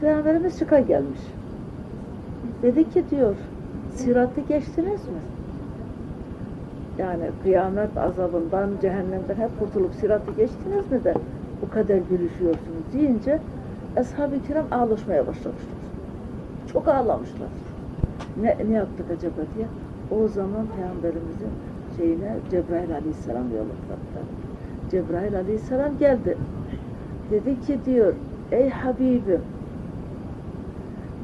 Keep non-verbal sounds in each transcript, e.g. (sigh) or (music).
Peygamberimiz çıka gelmiş. Dedi ki diyor, siratı geçtiniz mi? Yani kıyamet azabından, cehennemden hep kurtulup siratı geçtiniz mi de bu kadar gülüşüyorsunuz deyince ashab-ı kiram ağlaşmaya başlamışlar. Çok ağlamışlar. Ne, ne yaptık acaba diye. O zaman Peygamberimizin şeyine Cebrail Aleyhisselam yolladılar. Cebrail Aleyhisselam geldi. Dedi ki diyor, ey Habibim,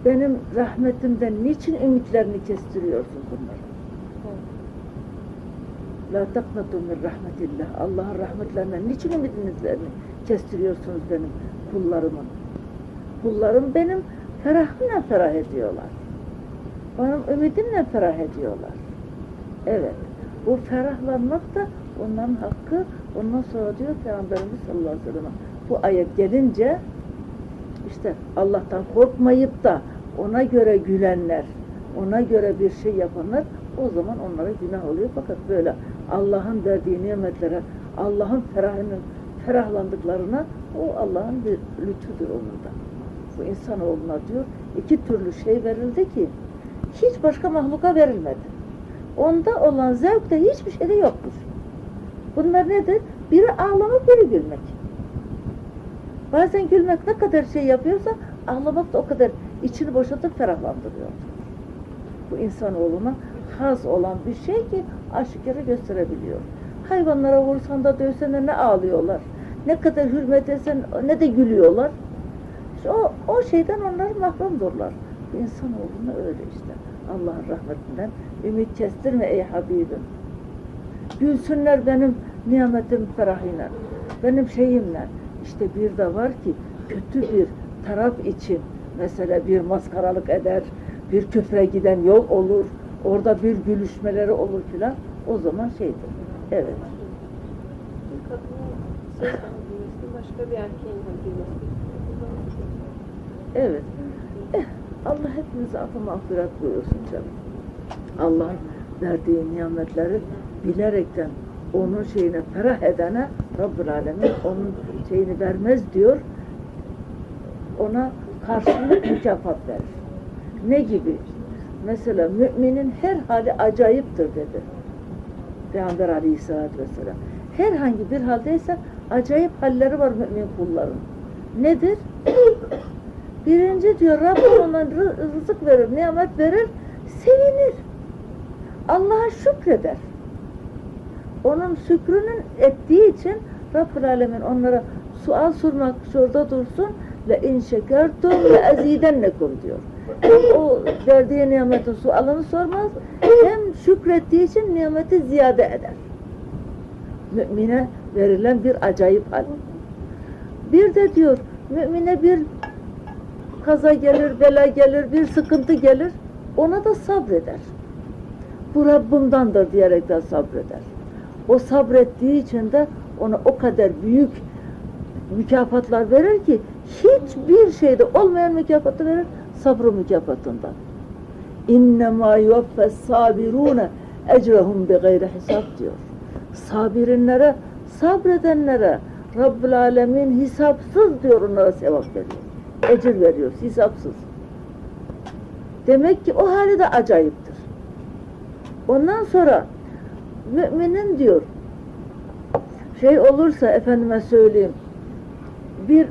benim rahmetimden niçin ümitlerini kestiriyorsun bunları? La taknatu min rahmetillah. Allah'ın rahmetlerinden niçin ümitlerini kestiriyorsunuz benim kullarımın? Kullarım benim ferahımla ferah ediyorlar. Benim ümidimle ferah ediyorlar. Evet. Bu ferahlanmak da onların hakkı. Ondan sonra diyor Peygamberimiz sallallahu aleyhi ve sellem bu ayet gelince işte Allah'tan korkmayıp da ona göre gülenler, ona göre bir şey yapanlar o zaman onlara günah oluyor. Fakat böyle Allah'ın verdiği nimetlere, Allah'ın ferahının ferahlandıklarına o Allah'ın bir lütfudur onun da. Bu insanoğluna diyor iki türlü şey verildi ki hiç başka mahluka verilmedi. Onda olan zevk de hiçbir şeyde yoktur. Bunlar nedir? Biri ağlamak, biri gülmek. Bazen gülmek ne kadar şey yapıyorsa ağlamak da o kadar içini boşaltıp ferahlandırıyor. Bu insanoğluna haz olan bir şey ki aşikara gösterebiliyor. Hayvanlara vursan da dövsen de ne ağlıyorlar. Ne kadar hürmet etsen ne de gülüyorlar. İşte o, o şeyden onlar mahrumdurlar. İnsanoğluna öyle işte. Allah'ın rahmetinden ümit kestirme ey Habibim. Gülsünler benim nimetim ferahıyla, benim şeyimle. İşte bir de var ki kötü bir taraf için mesela bir maskaralık eder, bir küfre giden yol olur, orada bir gülüşmeleri olur filan o zaman şeydir. Evet. Bir kadının söz dünyası başka bir erkeğin dünyası. Evet. Eh, Allah hepimize affı mağfiret buyursun canım. Allah'ın verdiği nimetleri bilerekten onun şeyine ferah edene Rabbül Alemin onun şeyini vermez diyor. Ona karşılık mükafat verir. Ne gibi? Mesela müminin her hali acayiptir dedi. Peygamber Aleyhisselatü Vesselam. Herhangi bir haldeyse acayip halleri var mümin kulların. Nedir? (coughs) Birinci diyor Rabbim ona rı- rızık verir, nimet verir, sevinir. Allah'a şükreder. Onun şükrünün ettiği için Rabbül Alemin onlara sual sormak şurada dursun şekertum ve ezidennekum diyor. Hem o verdiği nimetin sualını sormaz hem şükrettiği için nimeti ziyade eder. Mümine verilen bir acayip hal. Bir de diyor mümine bir kaza gelir, bela gelir, bir sıkıntı gelir. Ona da sabreder. Bu Rabbimdandır diyerekten sabreder. O sabrettiği için de ona o kadar büyük mükafatlar verir ki hiçbir şeyde olmayan mükafatı verir sabrı mükafatından. İnnemâ yuvaffes sabirûne ecrehum bi gayri hesap diyor. Sabirinlere, sabredenlere Rabbül Alemin hesapsız diyor onlara sevap veriyor. Ecir veriyor, hesapsız. Demek ki o hali de acayiptir. Ondan sonra müminin diyor şey olursa efendime söyleyeyim bir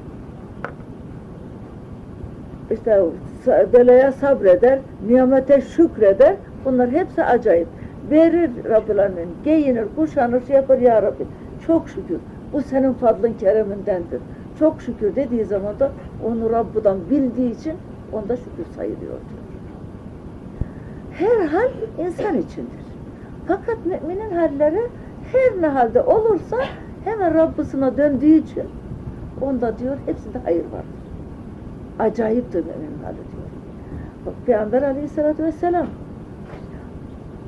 işte belaya sabreder, nimete şükreder. Bunlar hepsi acayip. Verir Rabbül giyinir, kuşanır, şey yapar ya Rabbi. Çok şükür. Bu senin fadlın keremindendir. Çok şükür dediği zaman da onu Rabbudan bildiği için onda şükür sayılıyor. Her hal insan içindir. Fakat müminin halleri her ne halde olursa hemen Rabbisine döndüğü için onda diyor hepsinde hayır var. Acayiptir müminin hali diyor. Bak Peygamber aleyhissalatü vesselam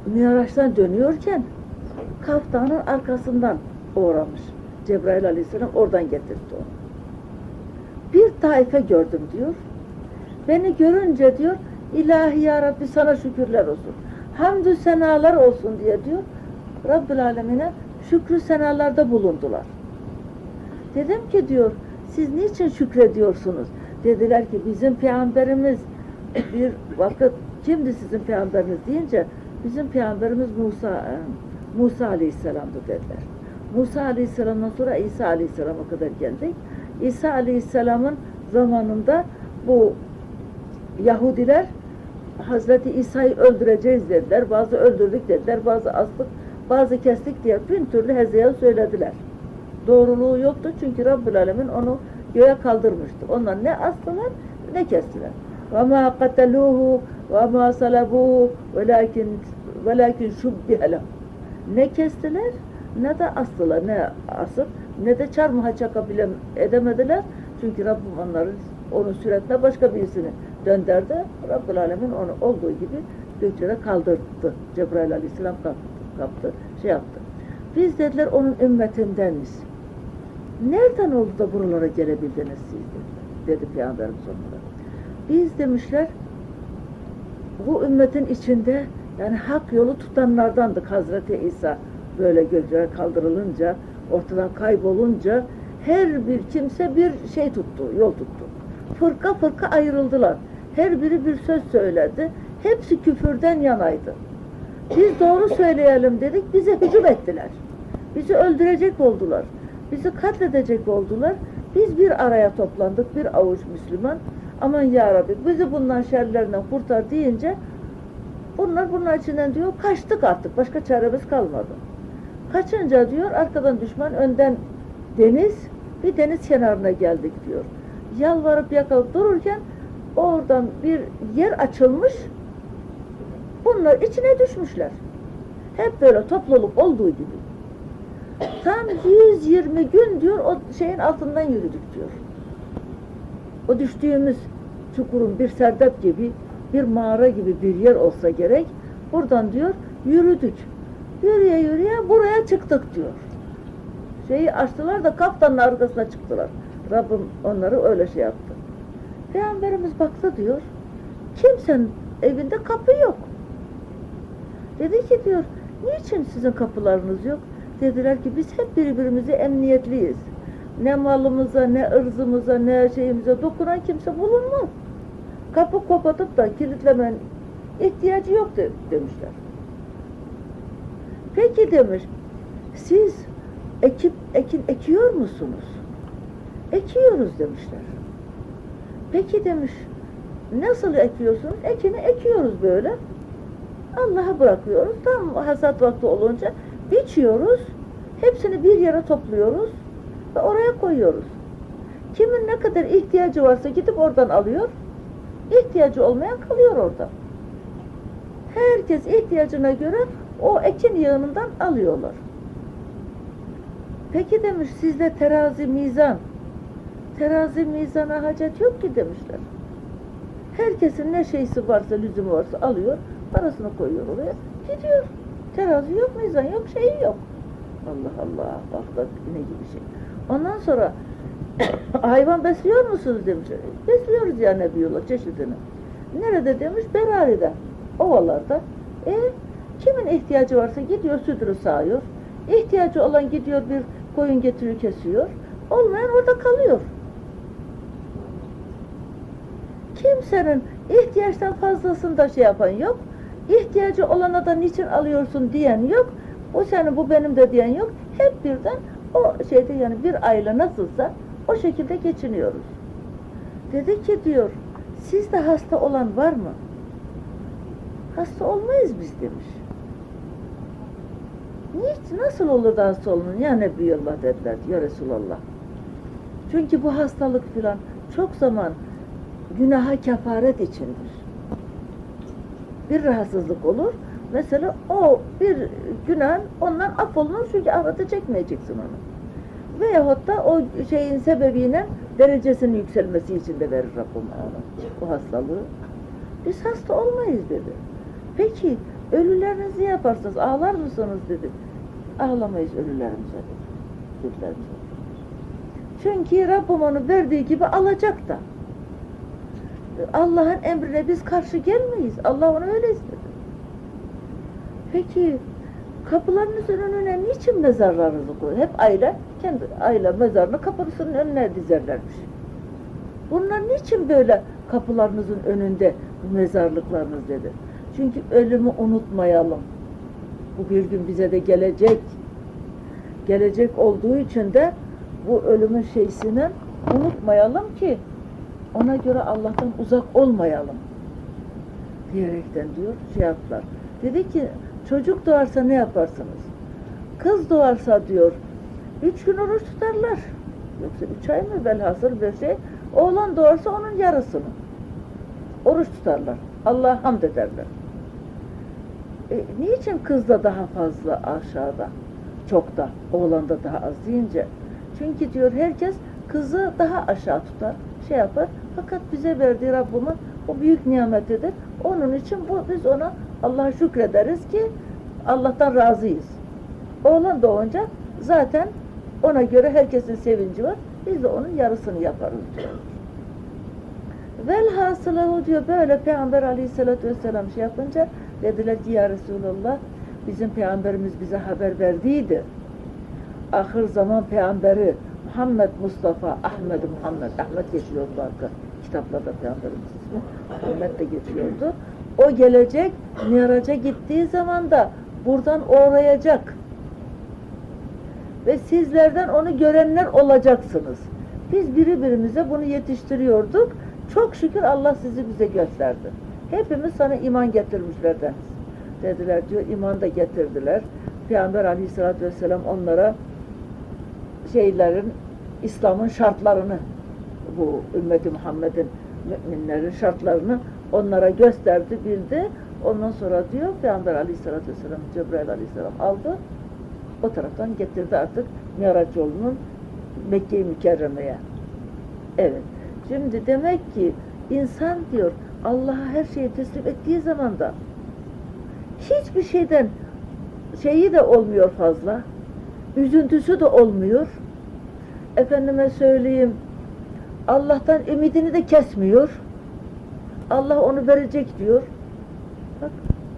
Miraç'tan dönüyorken Kaf Dağı'nın arkasından uğramış. Cebrail aleyhisselam oradan getirdi onu. Bir taife gördüm diyor. Beni görünce diyor ilahi ya Rabbi sana şükürler olsun. Hamdü senalar olsun diye diyor. Rabbül Alemine şükrü senalarda bulundular. Dedim ki diyor siz niçin şükrediyorsunuz? Dediler ki bizim peygamberimiz bir vakit kimdi sizin peygamberiniz deyince bizim peygamberimiz Musa e, Musa Aleyhisselam'dı dediler. Musa Aleyhisselam'dan sonra İsa Aleyhisselam'a kadar geldik. İsa Aleyhisselam'ın zamanında bu Yahudiler Hazreti İsa'yı öldüreceğiz dediler. Bazı öldürdük dediler. Bazı astık, bazı kestik diye bin türlü hezeye söylediler. Doğruluğu yoktu çünkü Rabbül Alemin onu göğe kaldırmıştı. Onlar ne astılar ne kestiler. Kataluhu ve ma salabuhu velakin velakin şubbihe lehum. Ne kestiler ne de astılar. Ne asıp ne de çarmıha çakabile edemediler. Çünkü Rabbim onların onun suretine başka birisini döndürdü. Rabbül Alemin onu olduğu gibi göklere kaldırdı. Cebrail Aleyhisselam kaptı, kaptı, şey yaptı. Biz dediler onun ümmetindeniz. Nereden oldu da buralara gelebildiniz siz dedi, Peygamberimiz onlara. Biz demişler bu ümmetin içinde yani hak yolu tutanlardandık Hazreti İsa böyle göklere kaldırılınca ortadan kaybolunca her bir kimse bir şey tuttu, yol tuttu. Fırka fırka ayrıldılar. Her biri bir söz söyledi. Hepsi küfürden yanaydı. Biz doğru söyleyelim dedik, bize hücum ettiler. Bizi öldürecek oldular. Bizi katledecek oldular. Biz bir araya toplandık, bir avuç Müslüman. Aman ya Rabbi bizi bundan şerlerinden kurtar deyince bunlar bunlar içinden diyor kaçtık artık. Başka çaremiz kalmadı. Kaçınca diyor arkadan düşman önden deniz bir deniz kenarına geldik diyor. Yalvarıp yakalıp dururken oradan bir yer açılmış bunlar içine düşmüşler. Hep böyle topluluk olduğu gibi. Tam 120 gün diyor o şeyin altından yürüdük diyor. O düştüğümüz çukurun bir serdap gibi bir mağara gibi bir yer olsa gerek. Buradan diyor yürüdük. Yürüye yürüye buraya çıktık diyor. Şeyi açtılar da kaptanın arkasına çıktılar. Rabbim onları öyle şey yaptı. Peygamberimiz baktı diyor. Kimsenin evinde kapı yok. Dedi ki diyor, niçin sizin kapılarınız yok? Dediler ki biz hep birbirimize emniyetliyiz. Ne malımıza, ne ırzımıza, ne şeyimize dokunan kimse bulunmaz. Kapı kapatıp da kilitlemenin ihtiyacı yok de- demişler. Peki demiş, siz ekip, ekin ekiyor musunuz? Ekiyoruz demişler. Peki demiş, nasıl ekiyorsunuz? Ekini ekiyoruz böyle. Allah'a bırakıyoruz. Tam hasat vakti olunca biçiyoruz. Hepsini bir yere topluyoruz ve oraya koyuyoruz. Kimin ne kadar ihtiyacı varsa gidip oradan alıyor. İhtiyacı olmayan kalıyor orada. Herkes ihtiyacına göre o ekin yığınından alıyorlar. Peki demiş sizde terazi mizan. Terazi mizana hacet yok ki demişler. Herkesin ne şeysi varsa, lüzumu varsa alıyor, parasını koyuyor oraya, gidiyor. Terazi yok, mizan yok, şeyi yok. Allah Allah, bak bak ne gibi şey. Ondan sonra (coughs) hayvan besliyor musunuz demişler. Besliyoruz ya Nebiyullah çeşidini. Nerede demiş? Berari'de, ovalarda. E kimin ihtiyacı varsa gidiyor sütünü sağıyor. İhtiyacı olan gidiyor bir koyun getiriyor kesiyor. Olmayan orada kalıyor. Kimsenin ihtiyaçtan fazlasını da şey yapan yok. İhtiyacı olana da niçin alıyorsun diyen yok. O senin bu benim de diyen yok. Hep birden o şeyde yani bir aile nasılsa o şekilde geçiniyoruz. Dedi ki diyor sizde hasta olan var mı? Hasta olmayız biz demiş. Niçin, nasıl olur da hasta olunur? Ya Nebiyullah dediler ya Resulallah. Çünkü bu hastalık filan çok zaman günaha kefaret içindir. Bir rahatsızlık olur. Mesela o bir günah ondan affolunur çünkü ahirete çekmeyeceksin onu. Veyahut da o şeyin sebebiyle derecesinin yükselmesi için de verir Rabbim ona bu hastalığı. Biz hasta olmayız dedi. Peki ölülerinizi yaparsınız ağlar mısınız dedi. Ağlamayız ölülerimize dedi. Çünkü Rabbim onu verdiği gibi alacak da. Allah'ın emrine biz karşı gelmeyiz. Allah onu öyle istedi. Peki kapılarınızın önüne niçin mezarlarınızı koyuyor? Hep aile kendi aile mezarını kapısının önüne dizerlermiş. Bunlar niçin böyle kapılarınızın önünde mezarlıklarınız dedi. Çünkü ölümü unutmayalım. Bu bir gün bize de gelecek. Gelecek olduğu için de bu ölümün şeysini unutmayalım ki ona göre Allah'tan uzak olmayalım diyerekten diyor şey. Dedi ki çocuk doğarsa ne yaparsınız? Kız doğarsa diyor üç gün oruç tutarlar. Yoksa üç ay mı velhasıl bir şey. Oğlan doğarsa onun yarısını. Oruç tutarlar. Allah'a hamd ederler. E, niçin kızda daha fazla aşağıda? Çok da. Oğlanda daha az deyince. Çünkü diyor herkes kızı daha aşağı tutar. Şey yapar. Fakat bize verdiği Rabbimin o büyük nimetidir. Onun için bu biz ona Allah'a şükrederiz ki Allah'tan razıyız. Oğlan doğunca zaten ona göre herkesin sevinci var. Biz de onun yarısını yaparız diyor. Velhasılı o diyor böyle Peygamber aleyhissalatü vesselam şey yapınca dediler ki ya Resulallah bizim peygamberimiz bize haber verdiydi. Ahir zaman peygamberi Muhammed Mustafa, Ahmet Muhammed, Ahmet geçiyordu arka kitaplarda peygamberimiz ismi. Muhammed de geçiyordu. O gelecek, Miraç'a gittiği zaman da buradan uğrayacak. Ve sizlerden onu görenler olacaksınız. Biz birbirimize bunu yetiştiriyorduk. Çok şükür Allah sizi bize gösterdi. Hepimiz sana iman getirmişlerden. Dediler diyor, iman da getirdiler. Peygamber aleyhissalatü vesselam onlara şeylerin, İslam'ın şartlarını, bu ümmeti Muhammed'in müminlerin şartlarını onlara gösterdi, bildi. Ondan sonra diyor Peygamber aleyhissalatü vesselam, Cebrail aleyhisselam aldı. O taraftan getirdi artık Miraç yolunun Mekke-i Mükerreme'ye. Evet. Şimdi demek ki insan diyor Allah'a her şeyi teslim ettiği zaman da hiçbir şeyden şeyi de olmuyor fazla. Üzüntüsü de olmuyor. Efendime söyleyeyim Allah'tan ümidini de kesmiyor. Allah onu verecek diyor. Bak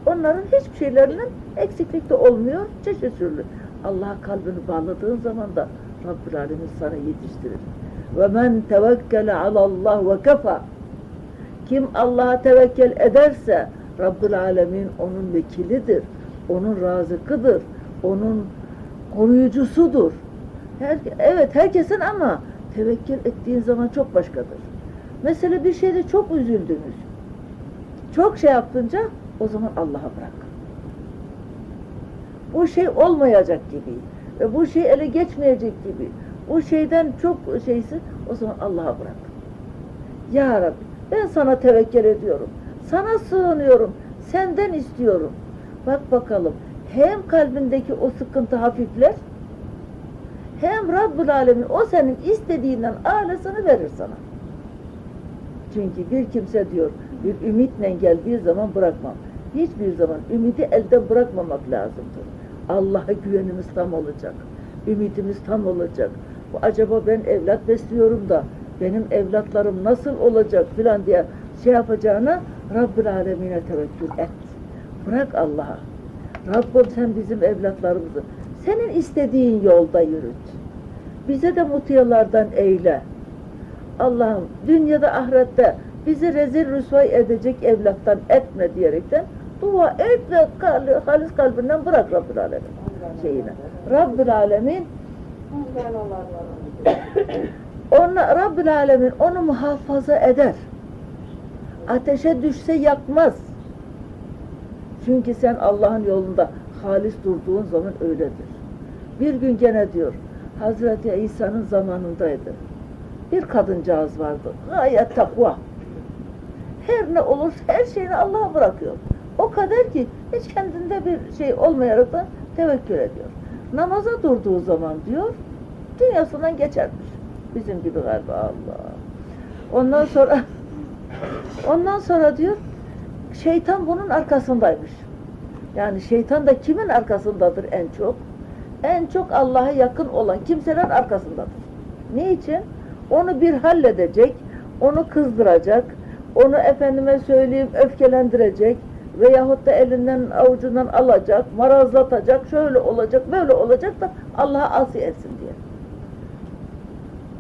onların hiçbir şeylerinin eksiklik de olmuyor. Çeşit türlü. Allah'a kalbini bağladığın zaman da Rabbül Alemin sana yetiştirir. Ve men tevekkele alallah ve kafa. Kim Allah'a tevekkül ederse Rabbül Alemin onun vekilidir. Onun razıkıdır. Onun koruyucusudur. Her, evet herkesin ama tevekkül ettiğin zaman çok başkadır. Mesela bir şeyde çok üzüldünüz. Çok şey yapınca o zaman Allah'a bırak. Bu şey olmayacak gibi ve bu şey ele geçmeyecek gibi. Bu şeyden çok şeysi o zaman Allah'a bırak. Ya Rabbi ben sana tevekkül ediyorum. Sana sığınıyorum. Senden istiyorum. Bak bakalım hem kalbindeki o sıkıntı hafifler hem Rabbül Alemin o senin istediğinden ailesini verir sana. Çünkü bir kimse diyor bir ümitle geldiği zaman bırakmam. Hiçbir zaman ümidi elden bırakmamak lazımdır. Allah'a güvenimiz tam olacak. Ümidimiz tam olacak. Bu acaba ben evlat besliyorum da benim evlatlarım nasıl olacak filan diye şey yapacağına Rabbül Alemine tevekkül et. Bırak Allah'a. Rabbim sen bizim evlatlarımızı senin istediğin yolda yürüt. Bize de mutiyalardan eyle. Allah'ım dünyada ahirette bizi rezil rüsvay edecek evlattan etme diyerekten dua et ve kalbi, halis kalbinden bırak Rabbül Alemin şeyine. Rabbül Alemin ona, Rabbül Alemin onu muhafaza eder. Ateşe düşse yakmaz. Çünkü sen Allah'ın yolunda halis durduğun zaman öyledir. Bir gün gene diyor, Hazreti İsa'nın zamanındaydı. Bir kadıncağız vardı. Gayet takva. Her ne olursa her şeyini Allah'a bırakıyor. O kadar ki hiç kendinde bir şey olmayarak da tevekkül ediyor. Namaza durduğu zaman diyor, dünyasından geçermiş. Bizim gibi galiba Allah. Ondan sonra (laughs) ondan sonra diyor, şeytan bunun arkasındaymış. Yani şeytan da kimin arkasındadır en çok? En çok Allah'a yakın olan kimseler arkasındadır. Niçin? Onu bir halledecek, onu kızdıracak, onu efendime söyleyeyim öfkelendirecek veyahut da elinden avucundan alacak, marazlatacak, şöyle olacak, böyle olacak da Allah'a asi etsin diye.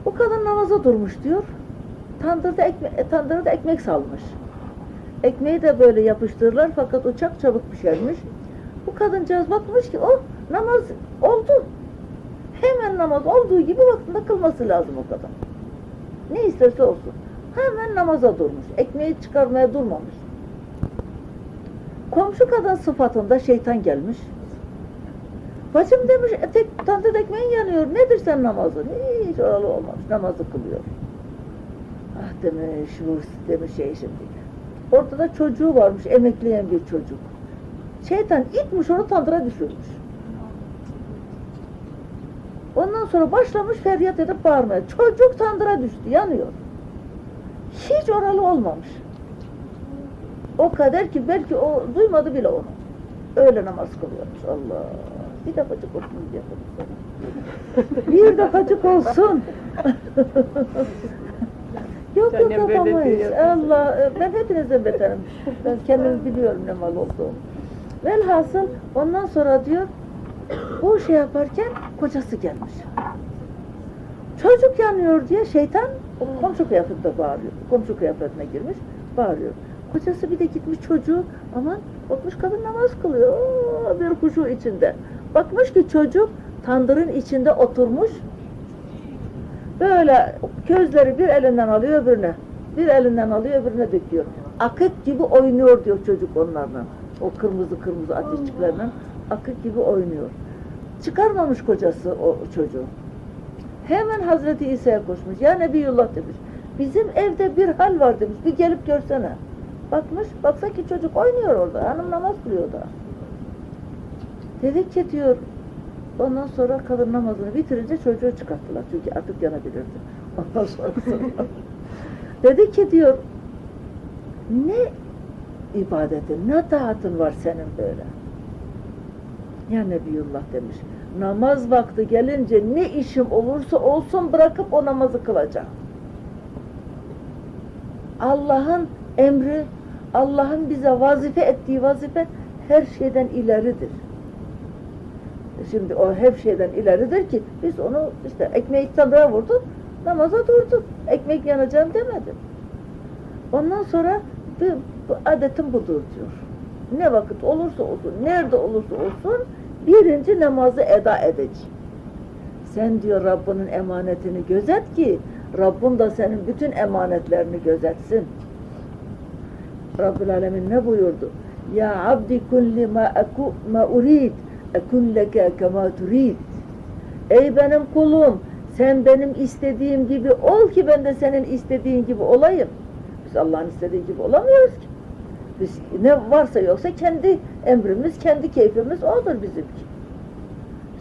Bu kadın namaza durmuş diyor. Tandırda, ekme e, tandırda ekmek salmış. Ekmeği de böyle yapıştırırlar fakat uçak çabuk pişermiş. Bu kadıncağız bakmış ki o namaz oldu. Hemen namaz olduğu gibi vaktinde kılması lazım o kadar. Ne isterse olsun. Hemen namaza durmuş. Ekmeği çıkarmaya durmamış. Komşu kadın sıfatında şeytan gelmiş. Bacım demiş, "E, tek tandır ekmeğin yanıyor. Nedir sen namazın? Hiç oralı olmamış. Namazı kılıyor. Ah demiş, bu demiş şey şimdi. Ortada çocuğu varmış, emekleyen bir çocuk. Şeytan itmiş onu tandıra düşürmüş. Ondan sonra başlamış feryat edip bağırmaya. Çocuk tandıra düştü, yanıyor. Hiç oralı olmamış. O kadar ki belki o duymadı bile onu. Öyle namaz kılıyormuş. Allah. Bir defacık olsun diye bir defacık olsun. (laughs) yok yok Annem yapamayız. Allah ben hepinizden beterim. Ben kendimi biliyorum ne mal olduğumu. Velhasıl ondan sonra diyor bu şey yaparken kocası gelmiş. Çocuk yanıyor diye şeytan o komşu kıyafetinde bağırıyor. Komşu kıyafetine girmiş bağırıyor. Kocası bir de gitmiş çocuğu aman bakmış kadın namaz kılıyor. Oo, bir kuşu içinde. Bakmış ki çocuk tandırın içinde oturmuş. Böyle közleri bir elinden alıyor öbürüne. Bir elinden alıyor öbürüne döküyor. Akık gibi oynuyor diyor çocuk onlarla. O kırmızı kırmızı ateşçiklerle akık gibi oynuyor. Çıkarmamış kocası o çocuğu. Hemen Hazreti İsa'ya koşmuş. Ya Nebiyullah demiş. Bizim evde bir hal var demiş. Bir gelip görsene. Bakmış, baksa ki çocuk oynuyor orada. Hanım namaz kılıyor da. Dedik ki diyor, ondan sonra kadın namazını bitirince çocuğu çıkarttılar. Çünkü artık yanabilirdi. (laughs) Ondan sonra Dedi ki diyor, ne ibadetin, ne taatın var senin böyle? Ya Nebiyullah demiş. Namaz vakti gelince ne işim olursa olsun bırakıp o namazı kılacağım. Allah'ın emri, Allah'ın bize vazife ettiği vazife her şeyden ileridir. Şimdi o her şeyden ileridir ki biz onu işte ekmeği tanrıya vurduk, namaza durduk. Ekmek yanacağım demedim. Ondan sonra bu, bu adetim budur diyor. Ne vakit olursa olsun, nerede olursa olsun birinci namazı eda edeceğim. Sen diyor Rabbinin emanetini gözet ki Rabbin da senin bütün emanetlerini gözetsin. Rabbül Alemin ne buyurdu? Ya abdi kulli ma, aku, ma urid ekun leke kema turid. Ey benim kulum sen benim istediğim gibi ol ki ben de senin istediğin gibi olayım. Biz Allah'ın istediği gibi olamıyoruz ki. Biz ne varsa yoksa kendi emrimiz, kendi keyfimiz odur bizimki.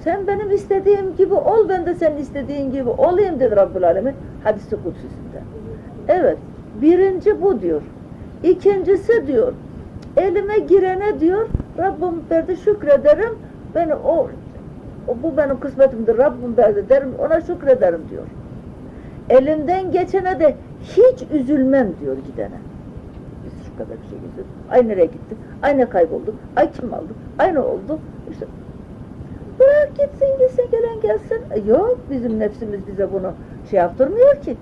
Sen benim istediğim gibi ol, ben de senin istediğin gibi olayım dedi Rabbül Alemin hadisi kutsisinde. Evet, birinci bu diyor. İkincisi diyor, elime girene diyor, Rabbim verdi şükrederim, beni o, o bu benim kısmetimdir, Rabbim verdi derim, ona şükrederim diyor. Elimden geçene de hiç üzülmem diyor gidene. Şu kadar bir şey getirdik. Ay nereye gitti? Ay ne kayboldu? Ay kim aldı? Ay ne oldu? İşte bırak gitsin gitsin gelen gelsin. E, yok bizim nefsimiz bize bunu şey yaptırmıyor ki.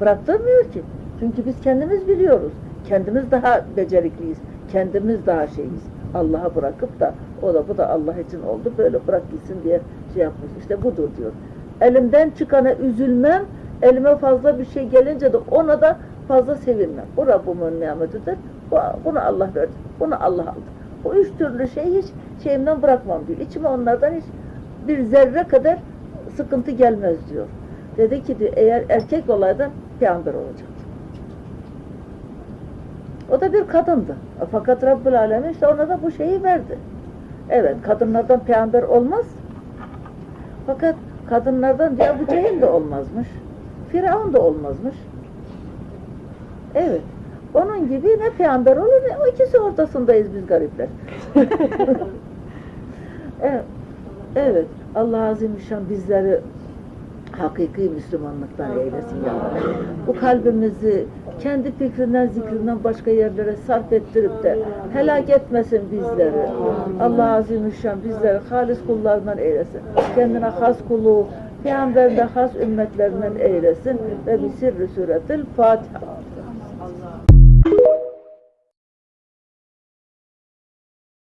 Bıraktırmıyor ki. Çünkü biz kendimiz biliyoruz. Kendimiz daha becerikliyiz. Kendimiz daha şeyiz. Allah'a bırakıp da o da bu da Allah için oldu. Böyle bırak gitsin diye şey yapmış. İşte budur diyor. Elimden çıkana üzülmem. Elime fazla bir şey gelince de ona da fazla sevinmem. Bu Rabbimin nimetidir. Bu, bunu Allah verdi. Bunu Allah aldı. Bu üç türlü şeyi hiç şeyimden bırakmam diyor. İçime onlardan hiç bir zerre kadar sıkıntı gelmez diyor. Dedi ki diyor, eğer erkek olaydı peygamber olacaktı. O da bir kadındı. Fakat Rabbül Alemin işte ona da bu şeyi verdi. Evet, kadınlardan peygamber olmaz. Fakat kadınlardan diyor bu Cehil de olmazmış. Firavun da olmazmış. Evet. Onun gibi ne peygamber olur ne o ikisi ortasındayız biz garipler. (laughs) evet. evet. Allah Azimüşşan bizleri hakiki Müslümanlıktan eylesin ya. Bu kalbimizi kendi fikrinden, zikrinden başka yerlere sarf ettirip de helak etmesin bizleri. Allah Azimüşşan bizleri halis kullarından eylesin. Kendine has kulu, Peygamber de has ümmetlerinden eylesin ve bir sirri suretil Fatiha.